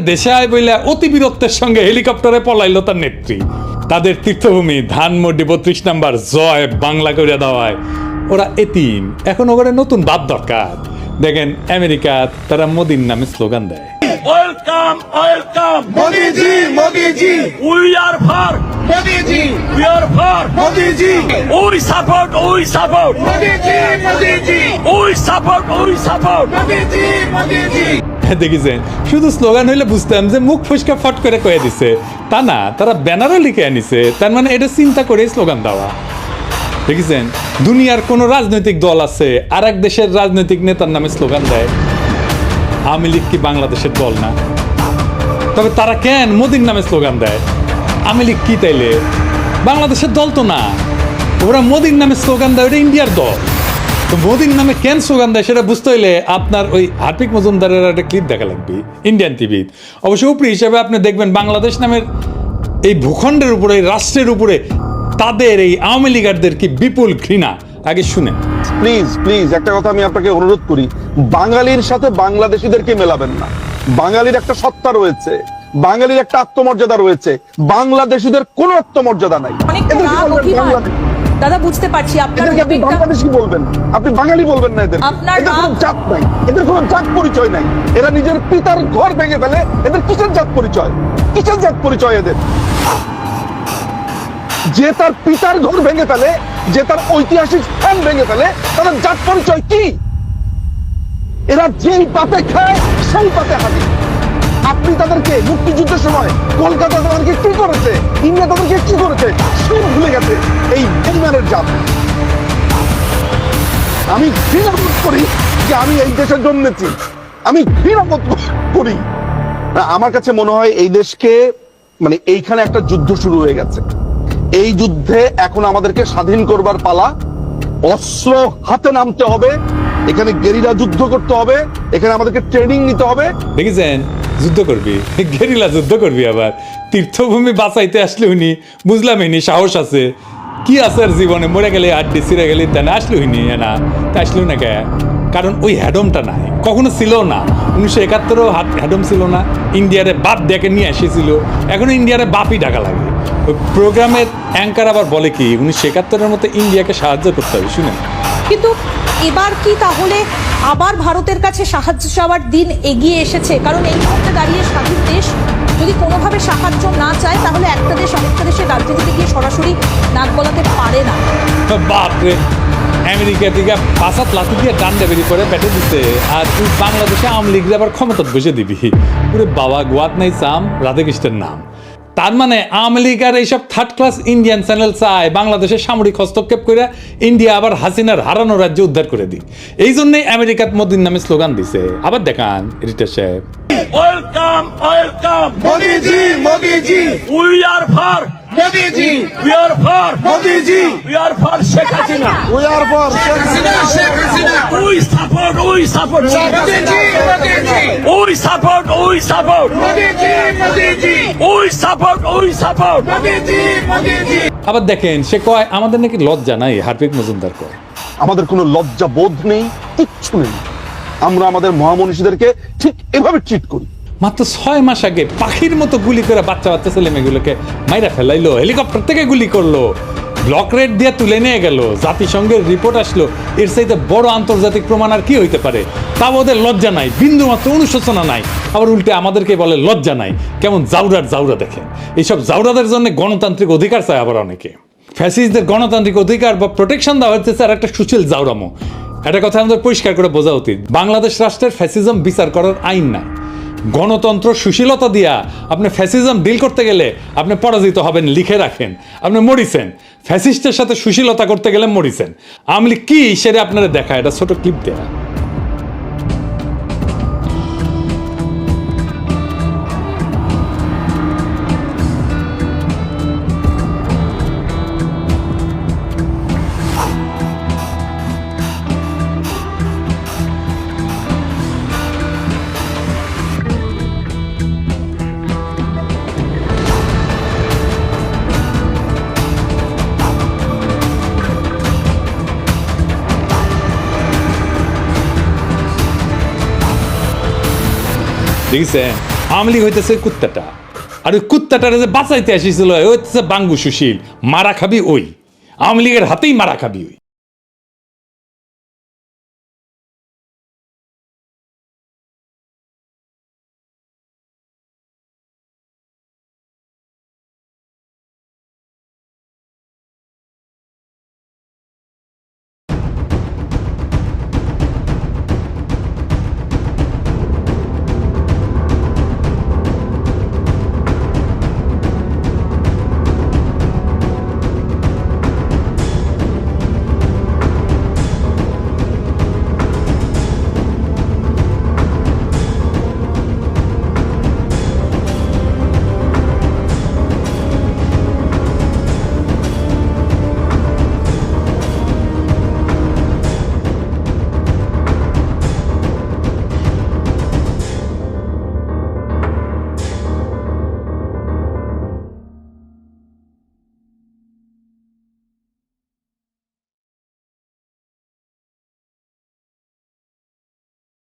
দেশে আয় বইলে অতি বীরত্বের সঙ্গে হেলিকপ্টারে পলাইল তার নেত্রী। তাদের তীর্থভূমি ধানমন্ডি বত্রিশ নাম্বার জয় বাংলা করে দেওয়ায়। ওরা এতিম এখন ওখানে নতুন বাদ দরকার। দেখেন আমেরিকা তারা মোদির নামে স্লোগান দেয়। Welcome we are Modiji. We আর দেখেছেন শুধু স্লোগান হইলে বুঝতাম যে মুখ ফুসকা ফট করে কয়ে দিছে। তা না, তারা ব্যানারও লিখে আনিছে। তার মানে এটা চিন্তা করে স্লোগান দেওয়া। দেখেছেন? দুনিয়ার কোন রাজনৈতিক দল আছে আর এক দেশের রাজনৈতিক নেতার নামে স্লোগান দেয়। আওয়ামী লীগ কি বাংলাদেশের দল না? তবে তারা কেন মোদির নামে স্লোগান দেয়? আওয়ামী লীগ কি তাইলে? বাংলাদেশের দল তো না। ওরা মোদির নামে স্লোগান দেয় ওটা ইন্ডিয়ার দল। তো মোদির নামে কেন স্লোগান দেয় সেটা বুঝতে হইলে আপনার ওই হার্পিক মজুমদারের একটা ক্লিপ দেখা লাগবে ইন্ডিয়ান টিভি অবশ্য উপরি হিসেবে আপনি দেখবেন বাংলাদেশ নামের এই ভূখণ্ডের উপরে এই রাষ্ট্রের উপরে তাদের এই আওয়ামী লীগারদের কি বিপুল ঘৃণা? আগে শুনে প্লিজ প্লিজ একটা কথা আমি আপনাকে অনুরোধ করি। বাঙালির সাথে বাংলাদেশিদেরকে মেলাবেন না। বাঙালির একটা সত্তা রয়েছে বাঙালির একটা আত্মমর্যাদা রয়েছে বাংলাদেশিদের কোনো আত্মমর্যাদা নাই। দাদা বুঝতে পারছি আপনার আপনি বাংলাদেশি বলবেন? আপনি বাঙালি বলবেন না এদের। আপনার কোনো জাত নাই। এদের কোনো জাত পরিচয় নাই। এরা নিজের পিতার ঘর ভেঙে ফেলে এদের কিসের জাত পরিচয়? কিসের জাত পরিচয় এদের? যে তার পিতার ঘর ভেঙে ফেলে যে তার ঐতিহাসিক স্থান ভেঙে ফেলে তাদের জাত পরিচয় কি? এরা যেই পাতে খায় সেই পাতে আপনি মুক্তিযুদ্ধের সময় কলকাতা তাদেরকে কি করেছে? ইন্ডিয়া তাদেরকে কি করেছে? সব ভুলে গেছে এই বেইমানের জাত আমি ঘৃণা বোধ করি যে আমি এই দেশের জন্মেছি। আমি ঘৃণা বোধ করি। আমার কাছে মনে হয় এই দেশকে মানে এইখানে একটা যুদ্ধ শুরু হয়ে গেছে। এই যুদ্ধে এখন আমাদেরকে স্বাধীন করবার পালা। অস্ত্র হাতে নামতে হবে। এখানে গেরিলা যুদ্ধ করতে হবে। এখানে আমাদেরকে ট্রেনিং নিতে হবে। দেখেছেন? যুদ্ধ করবি? গেরিলা যুদ্ধ করবি আবার। তীর্থভূমি বাঁচাইতে আসলে উনি বুঝলাম ইনি সাহস আছে। কি আছে আর জীবনে? মরে গেলে আড্ডি, ছিঁড়ে গেলে তা না আসলো হইনি না, তা আসলো না কে? কারণ ওই হ্যাডমটা নাই। কখনো ছিল না। উনিশশো একাত্তরও হাত হ্যাডম ছিল না। ইন্ডিয়ারে বাপ ডেকে নিয়ে এসেছিল। এখন ইন্ডিয়ারে বাপই ডাকা লাগে। ওই প্রোগ্রামের অ্যাঙ্কার আবার বলে কি, উনিশশো একাত্তরের মতো ইন্ডিয়াকে সাহায্য করতে হবে শুনে কিন্তু এবার কি তাহলে আবার ভারতের কাছে সাহায্য চাওয়ার দিন এগিয়ে এসেছে। কারণ এই মুহূর্তে দাঁড়িয়ে স্বাধীন দেশ যদি কোনোভাবে সাহায্য না চায়, তাহলে একটা দেশ আরেকটা দেশের রাজনীতিতে গিয়ে সরাসরি নাক গলাতে পারে না। বাপরে, আমেরিকা থেকে পাঁচাত লাঠি দিয়ে ডান্ডা বেরিয়ে করে পেটে আর তুই বাংলাদেশে আওয়ামী লীগের আবার ক্ষমতা বসে দিবি। পুরো বাবা গোয়াত নাই চাম রাধাকৃষ্ণের নাম। তার মানে আমেরিকার এইসব থার্ড ক্লাস ইন্ডিয়ান চ্যানেল চায় বাংলাদেশে সামরিক হস্তক্ষেপ করে ইন্ডিয়া আবার হাসিনার হারানো রাজ্য উদ্ধার করে দিই। এই জন্যই আমেরিকাত মোদির নামে স্লোগান দিছে। আবার দেখান এডিটার সাহেব। Welcome welcome Modiji Modiji we are we are for we are for Sheikh Hasina we are for Sheikh Hasina Sheikh Hasina we support we support we support we support we support we support আবার দেখেন সে কয় আমাদের নাকি লজ্জা নাই Harpic Majumdar কয়। আমাদের কোনো লজ্জা বোধ নেই কিচ্ছু নেই। আমরা আমাদের মহামনীষীদেরকে ঠিক এভাবে ট্রিট করি। মাত্র ছয় মাস আগে পাখির মতো গুলি করে বাচ্চা বাচ্চা ছেলে মেয়েগুলোকে মাইরা ফেলাইলো হেলিকপ্টার থেকে গুলি করল ব্লক রেড দিয়ে তুলে নিয়ে গেল, জাতিসংঘের রিপোর্ট আসলো, এর চাইতে বড় আন্তর্জাতিক প্রমাণ আর কি হইতে পারে? তাও ওদের লজ্জা নাই, বিন্দু মাত্র অনুশোচনা নাই, আবার উল্টে আমাদেরকে বলে লজ্জা নাই, কেমন জাউরার জাউরা দেখে। এইসব জাউরাদের জন্য গণতান্ত্রিক অধিকার চায় আবার অনেকে। ফ্যাসিস্টদের গণতান্ত্রিক অধিকার বা প্রোটেকশন দেওয়া হচ্ছে স্যার একটা সুশীল জাউরামো। একটা কথা আমাদের পরিষ্কার করে বোঝা উচিত, বাংলাদেশ রাষ্ট্রের ফ্যাসিজম বিচার করার আইন নাই। গণতন্ত্র সুশীলতা দিয়া আপনি ফ্যাসিজম ডিল করতে গেলে আপনি পরাজিত হবেন, লিখে রাখেন। আপনি মরিছেন। ফ্যাসিস্টের সাথে সুশীলতা করতে গেলে মরিছেন। আমলি কি সেটা আপনারা দেখা এটা ছোট ক্লিপ দেয়া। দেখছেন আমলি হইতেছে কুত্তাটা। আর ওই কুত্তাটারে যে বাঁচাইতে আসিছিল, ওই হইতেছে বাঙ্গু সুশীল। মারা খাবি ওই। আমলিগের লীগের হাতেই মারা খাবি ওই।